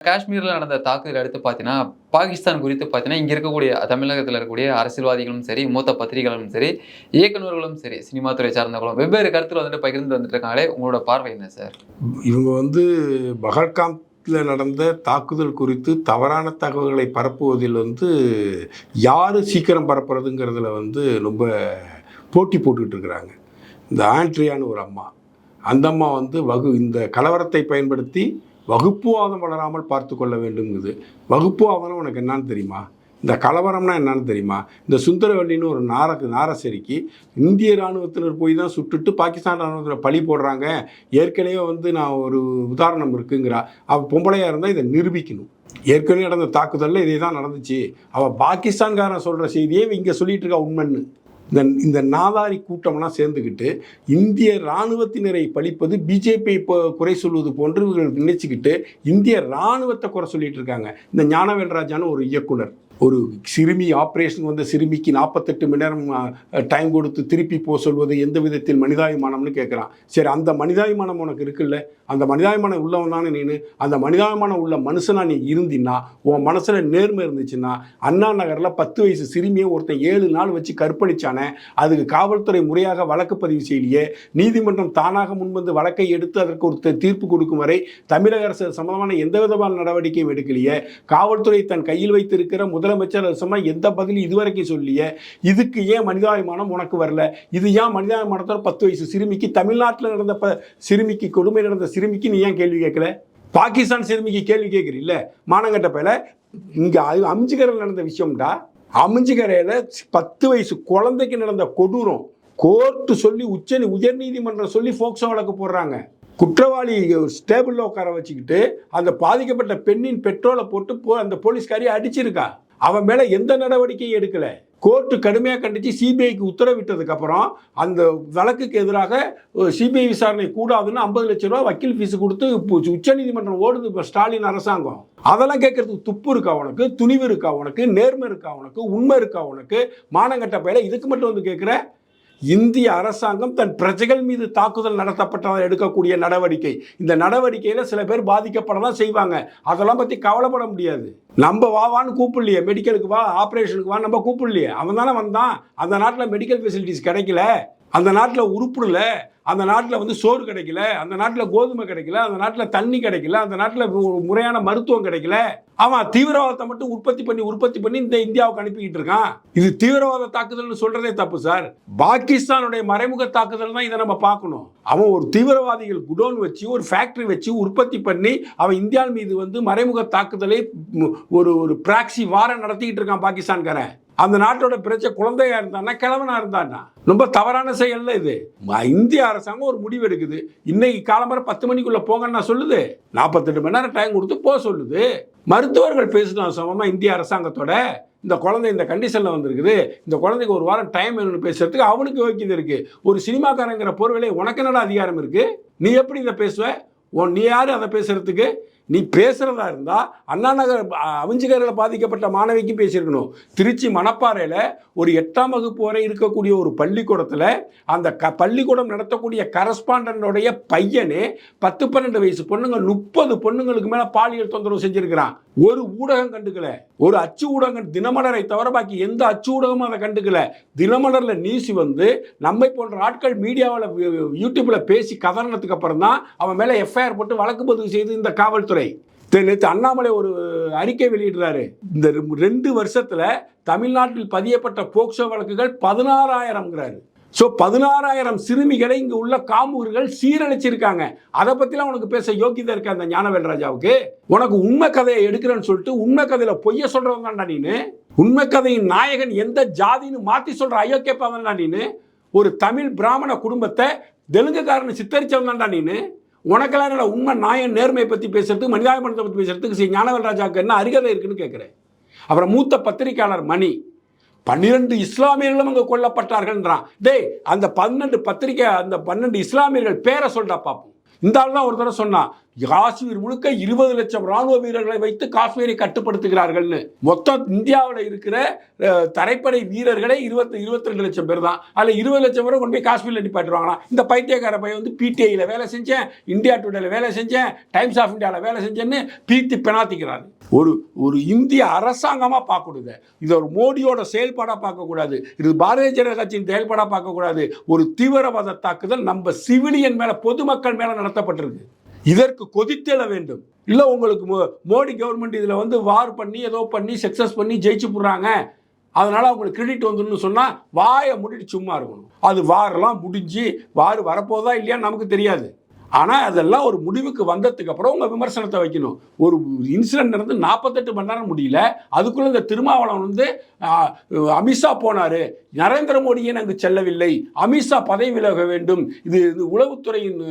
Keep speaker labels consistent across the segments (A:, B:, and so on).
A: காஷ்மீரில் நடந்த தாக்குதல் அடுத்து பார்த்தீங்கன்னா பாகிஸ்தான் குறித்து பார்த்தீங்கன்னா இங்கே இருக்கக்கூடிய தமிழகத்தில் இருக்கக்கூடிய அரசியல்வாதிகளும் சரி மூத்த பத்திரிகைகளும் சரி இயக்குநர்களும் சரி சினிமா துறை சார்ந்தவங்களும் வெவ்வேறு கருத்தில் வந்துட்டு பகிர்ந்து வந்துட்டு இருக்காங்களே உங்களோட பார்வை என்ன சார்?
B: இவங்க வந்து பகல்காம்ல நடந்த தாக்குதல் குறித்து தவறான தகவல்களை பரப்புவதில் வந்து யார் சீக்கிரம் பரப்புறதுங்கிறதுல வந்து ரொம்ப போட்டி போட்டுக்கிட்டு இருக்கிறாங்க. இந்த ஆண்ட்ரியான்னு ஒரு அம்மா. அந்த அம்மா வந்து வகு இந்த கலவரத்தை பயன்படுத்தி வகுப்புவாதம் வளராமல் பார்த்து கொள்ள வேண்டும்ங்குது. வகுப்புவாதம் உனக்கு என்னன்னு தெரியுமா? இந்த கலவரம்னா என்னன்னு தெரியுமா? இந்த சுந்தரவல்லின்னு ஒரு நாரக்கு நாரசரிக்கு இந்திய இராணுவத்தினர் போய் தான் சுட்டுட்டு பாகிஸ்தான் இராணுவத்தில் பழி போடுறாங்க. ஏற்கனவே வந்து நான் ஒரு உதாரணம் இருக்குங்கிறா. அவள் பொம்பளையாக இருந்தால் இதை நிரூபிக்கணும். ஏற்கனவே நடந்த தாக்குதலில் இதே தான் நடந்துச்சு. அவள் பாகிஸ்தான்காரன் சொல்கிற செய்தியே இங்கே சொல்லிட்டு இருக்கா உண்மைன்னு. இந்த இந்த நாதாரி கூட்டம்லாம் சேர்ந்துக்கிட்டு இந்திய இராணுவத்தினரை பழிப்பது பிஜேபி இப்போ குறை சொல்வது போன்று இவர்கள் நினைச்சுக்கிட்டு இந்திய இராணுவத்தை குறை சொல்லிட்டு இருக்காங்க. இந்த ஞானவேல்ராஜான ஒரு இயக்குனர். ஒரு சிறுமி ஆப்ரேஷன் வந்த சிறுமிக்கு நாற்பத்தெட்டு மணி நேரம் டைம் கொடுத்து திருப்பி போக சொல்வது எந்த விதத்தில் மனிதாபிமானம்னு கேட்குறான் சரி அந்த மனிதாபிமானம் உனக்கு இருக்குல்ல? அந்த மனிதாபிமானம் உள்ளவன் தானே நீனு? அந்த மனிதாபிமானம் உள்ள மனுஷனா நீ இருந்தின்னா உன் மனசில் நேர்மை இருந்துச்சுன்னா அண்ணா நகரில் பத்து வயசு சிறுமியை ஒருத்தன் ஏழு நாள் வச்சு கற்பழிச்சானே அதுக்கு காவல்துறை முறையாக வழக்கு பதிவு செய்யலையே நீதிமன்றம் தானாக முன்வந்து வழக்கை எடுத்து அதற்கு ஒரு தீர்ப்பு கொடுக்கும் வரை தமிழக அரசு சம்பந்தமான எந்த விதமான நடவடிக்கையும் எடுக்கலையே காவல்துறை தன் கையில் வைத்திருக்கிற முதல் முதலமைச்சர் அது எந்த பதிலும் இதுவரைக்கும் சொல்லிய இதுக்கு ஏன் மனிதாபிமானம் உனக்கு வரல? இது ஏன் மனிதாபிமானத்தோட பத்து வயசு சிறுமிக்கு தமிழ்நாட்டில் நடந்த ப சிறுமிக்கு கொடுமை நடந்த சிறுமிக்கு நீ ஏன் கேள்வி கேட்கல? பாகிஸ்தான் சிறுமிக்கு கேள்வி கேட்குறீல்ல? மானங்கட்ட பையில இங்கே அமிஞ்சிக்கரையில் நடந்த விஷயம்டா. அமிஞ்சிக்கரையில் பத்து வயசு குழந்தைக்கு நடந்த கொடூரம். கோர்ட்டு சொல்லி உச்ச உயர்நீதிமன்றம் சொல்லி ஃபோக்சோ வழக்கு போடுறாங்க. குற்றவாளி ஸ்டேபிளில் உட்கார வச்சுக்கிட்டு அந்த பாதிக்கப்பட்ட பெண்ணின் பெட்ரோலை போட்டு போ அந்த போலீஸ்காரியை அடிச்சிருக்கா. அவன் மேலே எந்த நடவடிக்கையும் எடுக்கலை. கோர்ட்டு கடுமையாக கண்டித்து சிபிஐக்கு உத்தரவிட்டதுக்கு அப்புறம் அந்த வழக்குக்கு எதிராக சிபிஐ விசாரணை கூடாதுன்னு ஐம்பது லட்ச ரூபா வக்கீல் ஃபீஸ் கொடுத்து இப்போ உச்சநீதிமன்றம் ஓடுது இப்போ ஸ்டாலின் அரசாங்கம். அதெல்லாம் கேட்கறதுக்கு துப்பு இருக்கா உனக்கு துணிவு இருக்கா உனக்கு நேர்மை இருக்கா உனக்கு உண்மை இருக்கா உனக்கு மானங்கட்ட பயில இதுக்கு மட்டும் வந்து கேட்குற இந்திய அரசாங்கம் தன் பிரஜைகள் மீது தாக்குதல் நடத்தப்பட்டதால் எடுக்கக்கூடிய நடவடிக்கை. இந்த நடவடிக்கையில் சில பேர் பாதிக்கப்படலாம் செய்வாங்க. அதெல்லாம் பற்றி கவலைப்பட முடியாது. நம்ம வாவான்னு கூப்பிடலையே மெடிக்கலுக்கு வா ஆப்ரேஷனுக்கு வா நம்ம கூப்பிடலையே. அவன் தானே வந்தான். அந்த நாட்டில் மெடிக்கல் ஃபெசிலிட்டிஸ் கிடைக்கல. அந்த நாட்டில் உருப்புடல. அந்த நாட்டில் வந்து சோறு கிடைக்கல அந்த நாட்டில் கோதுமை கிடைக்கல அந்த நாட்டில் தண்ணி கிடைக்கல அந்த நாட்டில் முறையான மருத்துவம் கிடைக்கல. அவன் தீவிரவாதத்தை மட்டும் உற்பத்தி பண்ணி உற்பத்தி பண்ணி இந்த இந்தியாவுக்கு அனுப்பிக்கிட்டு இருக்கான். இது தீவிரவாத தாக்குதல்னு சொல்றதே தப்பு சார். பாகிஸ்தானுடைய மறைமுக தாக்குதல் தான் இதை நம்ம பார்க்கணும். அவன் ஒரு தீவிரவாதிகள் குடோன் வச்சு ஒரு ஃபேக்டரி வச்சு உற்பத்தி பண்ணி அவன் இந்தியா மீது வந்து மறைமுக தாக்குதலை ஒரு ஒரு பிராக்சி வாரம் நடத்திக்கிட்டு இருக்கான் பாகிஸ்தான்காரன். அந்த நாட்டோட பிரச்சனை குழந்தையா இருந்தானா கிழவனா இருந்தானா ரொம்ப தவறான செயல்ல இது. ம- இந்திய அரசாங்கம் ஒரு முடிவு எடுக்குது. இன்னைக்கு காலம்பரம் பத்து மணிக்குள்ள போங்கன்னு சொல்லுது. நாற்பத்தெட்டு மணி நேரம் டைம் கொடுத்து போக சொல்லுது. மருத்துவர்கள் பேசினா சமமா இந்திய அரசாங்கத்தோட இந்த குழந்தை இந்த கண்டிஷனில் வந்திருக்குது. இந்த குழந்தைக்கு ஒரு வாரம் டைம் வேணும்னு பேசுறதுக்கு அவனுக்கு யோக்கியது இருக்கு. ஒரு சினிமாக்காரங்கிற பொறுவிலே உனக்கு என்னடா அதிகாரம் இருக்கு? நீ எப்படி இதை பேசுவ? உன் நீ யாரு அதை பேசுறதுக்கு? நீ பேசுகிறதா இருந்தால் அண்ணா நகர் அவிஞ்சிகரில் பாதிக்கப்பட்ட மாணவிக்கு பேசியிருக்கணும் திருச்சி மணப்பாறையில் ஒரு எட்டாம் வகுப்பு வரை இருக்கக்கூடிய ஒரு பள்ளிக்கூடத்தில் அந்த க பள்ளிக்கூடம் நடத்தக்கூடிய கரஸ்பாண்டனுடைய பையனே பத்து பன்னெண்டு வயசு பொண்ணுங்க முப்பது பொண்ணுங்களுக்கு மேலே பாலியல் தொந்தரவு செஞ்சுருக்கிறான் ஒரு ஊடகம் கண்டுக்கல ஒரு அச்சு ஊடகம் தினமலரை தவிர பாக்கி எந்த அச்சு ஊடகமும் அதை கண்டுக்கல தினமலரில் நியூஸ் வந்து நம்மை போன்ற ஆட்கள் மீடியாவில் யூடியூப்பில் பேசி கதறினதுக்கு அப்புறம் தான் அவன் மேலே எஃப்ஐஆர் போட்டு வழக்கு பதிவு செய்து இந்த காவல்துறை தெ- நேற்று அண்ணாமலை ஒரு அறிக்கை வெளியிடுறாரு. இந்த ரெண்டு வருஷத்துல தமிழ்நாட்டில் பதியப்பட்ட போக்சோ வழக்குகள் பதினாறாயிரம்ங்கிறாரு. ஸோ பதினாறாயிரம் சிறுமிகளை இங்கே உள்ள காமூர்கள் சீரழிச்சிருக்காங்க. அதை பற்றிலாம் உனக்கு பேச யோக்கியதை இருக்க அந்த ஞானவேல் ராஜாவுக்கு உனக்கு உண்மை கதையை எடுக்கிறேன்னு சொல்லிட்டு உண்மை கதையில் பொய்ய சொல்றவங்க நீனு? உண்மை கதையின் நாயகன் எந்த ஜாதின்னு மாற்றி சொல்கிற அயோக்கிய நீனு? ஒரு தமிழ் பிராமண குடும்பத்தை தெலுங்குக்காரனை சித்தரிச்சவன்தான்டா நீனு? உனக்கெல்லாம் என்னடா உண்மை நாயன் நேர்மையை பற்றி பேசுகிறதுக்கு மனிதாபிமானத்தை பற்றி பேசுறதுக்கு ஸ்ரீ ஞானவன் ராஜாவுக்கு என்ன அருகதை இருக்குன்னு கேட்குறேன் அப்புறம் மூத்த பத்திரிக்கையாளர் மணி பன்னிரெண்டு இஸ்லாமியர்களும் அங்கே கொல்லப்பட்டார்கள்ன்றான். டேய் அந்த பன்னெண்டு பத்திரிக்கை அந்த பன்னெண்டு இஸ்லாமியர்கள் பேரை சொல்கிறா பார்ப்போம் இந்த ஆள் தான் ஒரு தடவை சொன்னான் காஷ்மீர் முழுக்க இருபது லட்சம் ராணுவ வீரர்களை வைத்து காஷ்மீரை கட்டுப்படுத்துகிறார்கள்னு. மொத்தம் இந்தியாவில் இருக்கிற தரைப்படை வீரர்களே இருபத்தி இருபத்தி ரெண்டு லட்சம் பேர் தான். அதில் இருபது லட்சம் பேரை கொண்டு போய் காஷ்மீரில் நிப்பாட்டுவாங்களாம் இந்த பைத்தியக்கார பையன் வந்து பிடிஐயில் வேலை செஞ்சேன் இந்தியா டுடேல வேலை செஞ்சேன் டைம்ஸ் ஆஃப் இந்தியாவில் வேலை செஞ்சேன்னு பீத்தி பெணாத்திக்கிறாரு ஒரு ஒரு இந்திய அரசாங்கமாக பார்க்கக்கூடாது. இது ஒரு மோடியோட செயல்பாடாக பார்க்கக்கூடாது. இது பாரதிய ஜனதா கட்சியின் செயல்பாடாக பார்க்கக்கூடாது. ஒரு தீவிரவாத தாக்குதல் நம்ம சிவிலியன் மேலே பொதுமக்கள் மேலே நடத்தப்பட்டிருக்கு. இதற்கு கொதித்தெழ வேண்டும். இல்லை உங்களுக்கு மோ- மோடி கவர்மெண்ட் இதில் வந்து வார் பண்ணி ஏதோ பண்ணி சக்ஸஸ் பண்ணி ஜெயிச்சு போடுறாங்க. அதனால் அவங்களுக்கு கிரெடிட் வந்துடும் சொன்னால் வாயை முடிட்டு சும்மா இருக்கணும். அது வாரெல்லாம் முடிஞ்சு வார் வரப்போதா இல்லையா நமக்கு தெரியாது. ஆனால் அதெல்லாம் ஒரு முடிவுக்கு வந்ததுக்கு அப்புறம் உங்கள் விமர்சனத்தை வைக்கணும். ஒரு இன்சிடென்ட் நடந்து நாற்பத்தெட்டு மணி நேரம் முடியல அதுக்குள்ளே இந்த திருமாவளவன் வந்து அமித்ஷா போனார். நரேந்திர மோடியே அங்கு செல்லவில்லை. அமித்ஷா பதவி விலக வேண்டும். இது இது உளவுத்துறையின்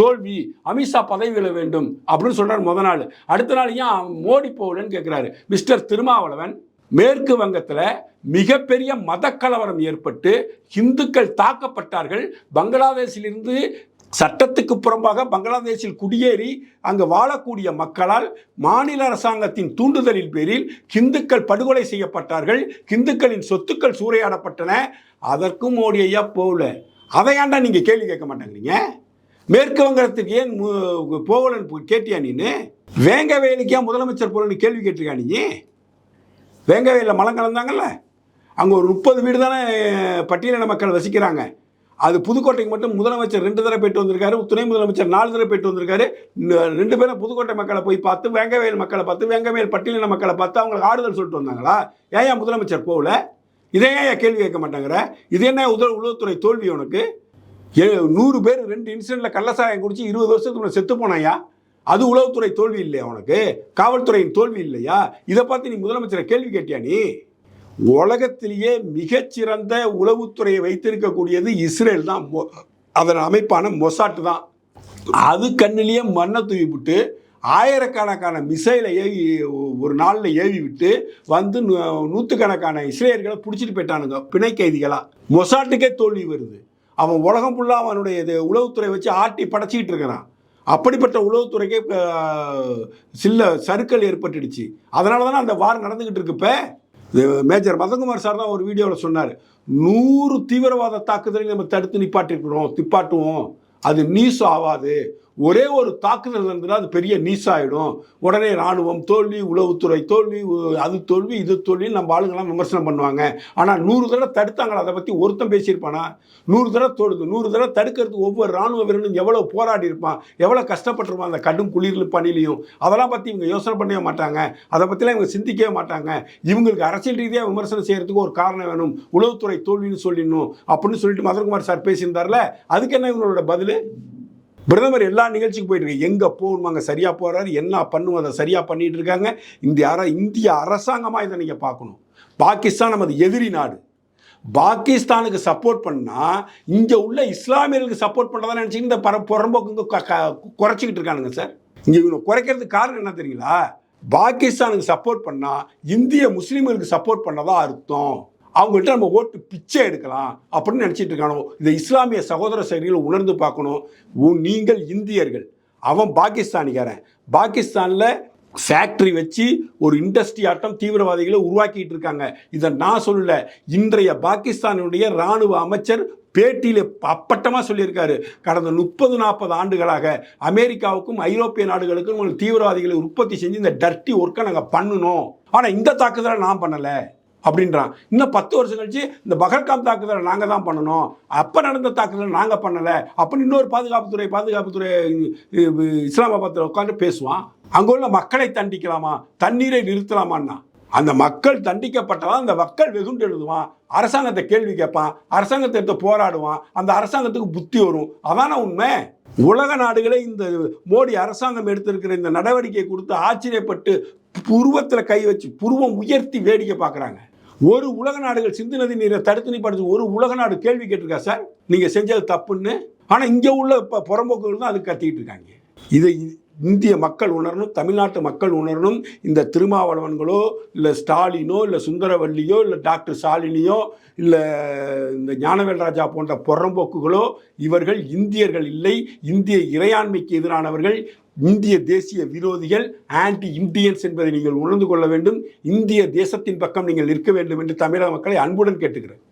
B: தோல்வி. அமித்ஷா பதவி விலக வேண்டும் அப்படின்னு சொல்கிறார் முத நாள். அடுத்த நாள் ஏன் மோடி போகலன்னு கேட்குறாரு மிஸ்டர் திருமாவளவன் மேற்கு வங்கத்தில் மிகப்பெரிய மத கலவரம் ஏற்பட்டு இந்துக்கள் தாக்கப்பட்டார்கள். பங்களாதேஷிலிருந்து சட்டத்துக்கு புறம்பாக பங்களாதேஷில் குடியேறி அங்கு வாழக்கூடிய மக்களால் மாநில அரசாங்கத்தின் தூண்டுதலின் பேரில் ஹிந்துக்கள் படுகொலை செய்யப்பட்டார்கள். ஹிந்துக்களின் சொத்துக்கள் சூறையாடப்பட்டன. அதற்கும் மோடி ஐயா போகல. அதை ஏன்டா நீங்கள் கேள்வி கேட்க மாட்டேங்கிறீங்க? மேற்கு வங்கத்துக்கு ஏன் மு- போகலன்னு கேட்டியா நீனு? வேங்கவேலுக்கு ஏன் முதலமைச்சர் போகலன்னு கேள்வி கேட்டிருக்கா நீ? வேங்கவேலில் மலம் கலந்தாங்கல்ல? அங்கே ஒரு முப்பது வீடு தானே பட்டியலின மக்கள் வசிக்கிறாங்க. அது புதுக்கோட்டைக்கு மட்டும் முதலமைச்சர் ரெண்டு தடவை போயிட்டு வந்திருக்காரு துணை முதலமைச்சர் நாலு தடவை போயிட்டு வந்திருக்காரு. ரெண்டு பேரும் புதுக்கோட்டை மக்களை போய் பார்த்து வேங்கவேல் மக்களை பார்த்து வேங்கவேல் பட்டியலின மக்களை பார்த்து அவங்களுக்கு ஆறுதல் சொல்லிட்டு வந்தாங்களா? ஏன் முதலமைச்சர் போகல? இதை ஏன் ஏன் கேள்வி கேட்க மாட்டாங்கிற? இது என்ன உதவி உளவுத்துறை தோல்வி உனக்கு? நூறு பேர் ரெண்டு இன்சிடென்ட்ல கள்ளசாயம் குடிச்சு இருபது வருஷத்துக்கு முன்னாடி செத்து போனாயா? அது உளவுத்துறை தோல்வி இல்லையா உனக்கு? காவல்துறையின் தோல்வி இல்லையா? இதை பார்த்து நீ முதலமைச்சரை கேள்வி கேட்டியா நீ? உலகத்திலேயே மிகச்சிறந்த உளவுத்துறையை வைத்திருக்கக்கூடியது இஸ்ரேல் தான். மொ- அதன் அமைப்பான மொசாட் தான். அது கண்ணிலேயே மண்ணை தூவி விட்டு ஆயிரக்கணக்கான மிசைலை ஏவி ஒரு நாளில் ஏவி விட்டு வந்து நூ- நூற்றுக்கணக்கான இஸ்ரேலர்களை பிடிச்சிட்டு போயிட்டானுங்க பிணை கைதிகளாக மொசாட்டுக்கே தோல்வி வருது. அவன் உலகம் ஃபுல்லாக அவனுடைய இது உளவுத்துறை வச்சு ஆட்டி படைச்சிக்கிட்டு இருக்கிறான். அப்படிப்பட்ட உளவுத்துறைக்கே அஹ், சில்ல சறுக்கல் ஏற்பட்டுடுச்சு. அதனால தானே அந்த வார் நடந்துக்கிட்டு இருக்குப்போ மேஜர் மதகுமார் சார் தான் ஒரு வீடியோவில் சொன்னார். நூறு தீவிரவாத தாக்குதலை நம்ம தடுத்து நிப்பாட்டிருக்கிறோம் நிப்பாட்டுவோம் அது நீஸ் ஆகாது ஒரே ஒரு தாக்குதல் இருந்ததுன்னா அது பெரிய நீஸ் ஆகிடும் உடனே இராணுவம் தோல்வி உளவுத்துறை தோல்வி அது தோல்வி இது தோல்வி நம்ம ஆளுங்கெல்லாம் விமர்சனம் பண்ணுவாங்க. ஆனால் நூறு தடவை தடுத்தாங்களா? அதை பற்றி ஒருத்தன் பேசியிருப்பானா? நூறு தடவை தொடுது. நூறு தடவை தடுக்கிறதுக்கு ஒவ்வொரு ராணுவ வீரனும் எவ்வளோ போராடி இருப்பான்? எவ்வளோ கஷ்டப்பட்டிருப்பான் அந்த கடும் குளிரில் பணிலையும் அதெல்லாம் பற்றி இவங்க யோசனை பண்ணவே மாட்டாங்க. அதை பற்றிலாம் இவங்க சிந்திக்கவே மாட்டாங்க. இவங்களுக்கு அரசியல் ரீதியாக விமர்சனம் செய்யறதுக்கு ஒரு காரணம் வேணும். உளவுத்துறை தோல்வின்னு சொல்லிடணும் அப்படின்னு சொல்லிட்டு மதன்குமார் சார் பேசியிருந்தார்ல. அதுக்கு என்ன இவங்களோட பதில்? பிரதமர் எல்லா நிகழ்ச்சிக்கும் போயிட்டு இருக்கு எங்கே போகணுமாங்க சரியாக போகிறாரு என்ன பண்ணுவோம் அதை சரியாக பண்ணிட்டு இருக்காங்க. இந்த அர இந்திய அரசாங்கமாக இதை நீங்கள் பார்க்கணும். பாகிஸ்தான் நமது எதிரி நாடு. பாகிஸ்தானுக்கு சப்போர்ட் பண்ணால் இங்கே உள்ள இஸ்லாமியர்களுக்கு சப்போர்ட் பண்ணுறதா நினச்சிக்கிட்டு இந்த பர புறம்போக்கு குறைச்சிக்கிட்டு இருக்கானுங்க சார். இங்கே இவங்க குறைக்கிறதுக்கு காரணம் என்ன தெரியுங்களா? பாகிஸ்தானுக்கு சப்போர்ட் பண்ணால் இந்திய முஸ்லீம்களுக்கு சப்போர்ட் பண்ணதான் அர்த்தம். அவங்கள்ட்ட நம்ம ஓட்டு பிச்சை எடுக்கலாம் அப்படின்னு நினச்சிட்டு இருக்கானோ? இந்த இஸ்லாமிய சகோதர சகோதரிகளை உணர்ந்து பார்க்கணும். உ- நீங்கள் இந்தியர்கள். அவன் பாகிஸ்தானிக்காரன் பாகிஸ்தானில் ஃபேக்ட்ரி வச்சு ஒரு இண்டஸ்ட்ரி ஆட்டம் தீவிரவாதிகளை உருவாக்கிட்டு இருக்காங்க. இதை நான் சொல்லல. இன்றைய பாகிஸ்தானுடைய இராணுவ அமைச்சர் பேட்டியில் அப்பட்டமாக சொல்லியிருக்காரு. கடந்த முப்பது நாற்பது ஆண்டுகளாக அமெரிக்காவுக்கும் ஐரோப்பிய நாடுகளுக்கும் தீவிரவாதிகளை உற்பத்தி செஞ்சு இந்த டர்ட்டி ஒர்க்கை நாங்கள் பண்ணணும். ஆனால் இந்த தாக்குதலை நான் பண்ணலை. அப்படின்றான். இன்னும் பத்து வருஷம் கழிச்சு இந்த பகல்காம் தாக்குதலை நாங்கள் தான் பண்ணணும். அப்போ நடந்த தாக்குதலை நாங்கள் பண்ணலை. அப்படின்னு இன்னொரு பாதுகாப்புத்துறை பாதுகாப்புத்துறை இஸ்லாமாபாத்தில் உட்காந்து பேசுவான். அங்கே உள்ள மக்களை தண்டிக்கலாமா? தண்ணீரை நிறுத்தலாமான்னா? அந்த மக்கள் தண்டிக்கப்பட்டதான் அந்த மக்கள் வெகுண்டு எழுதுவான். அரசாங்கத்தை கேள்வி கேட்பான். அரசாங்கத்தை எடுத்து போராடுவான். அந்த அரசாங்கத்துக்கு புத்தி வரும். அதான உண்மை? உலக நாடுகளே இந்த மோடி அரசாங்கம் எடுத்திருக்கிற இந்த நடவடிக்கை கொடுத்து ஆச்சரியப்பட்டு புருவத்தில் கை வச்சு புருவம் உயர்த்தி வேடிக்கை பார்க்குறாங்க. ஒரு உலக நாடுகள் சிந்து நதி நீரை தடுத்து நிப்பாடுச்சு ஒரு உலக நாடு கேள்வி கேட்டிருக்கா சார்? நீங்கள் செஞ்சது தப்புன்னு. ஆனால் இங்கே உள்ள இப்போ புறம்போக்குகள் தான் அது கத்திக்கிட்டு இருக்காங்க. இதை இந்திய மக்கள் உணரணும் தமிழ்நாட்டு மக்கள் உணரணும். இந்த திருமாவளவன்களோ இல்லை ஸ்டாலினோ இல்லை சுந்தரவல்லியோ இல்லை டாக்டர் ஸ்டாலினியோ இல்லை இந்த ஞானவேல் ராஜா போன்ற புறம்போக்குகளோ இவர்கள் இந்தியர்கள் இல்லை. இந்திய இறையாண்மைக்கு எதிரானவர்கள். இந்திய தேசிய விரோதிகள் ஆன்டி இந்தியன்ஸ் என்பதை நீங்கள் உணர்ந்து கொள்ள வேண்டும். இந்திய தேசத்தின் பக்கம் நீங்கள் நிற்க வேண்டும் என்று தமிழக மக்களை அன்புடன் கேட்டுக்கிறேன்.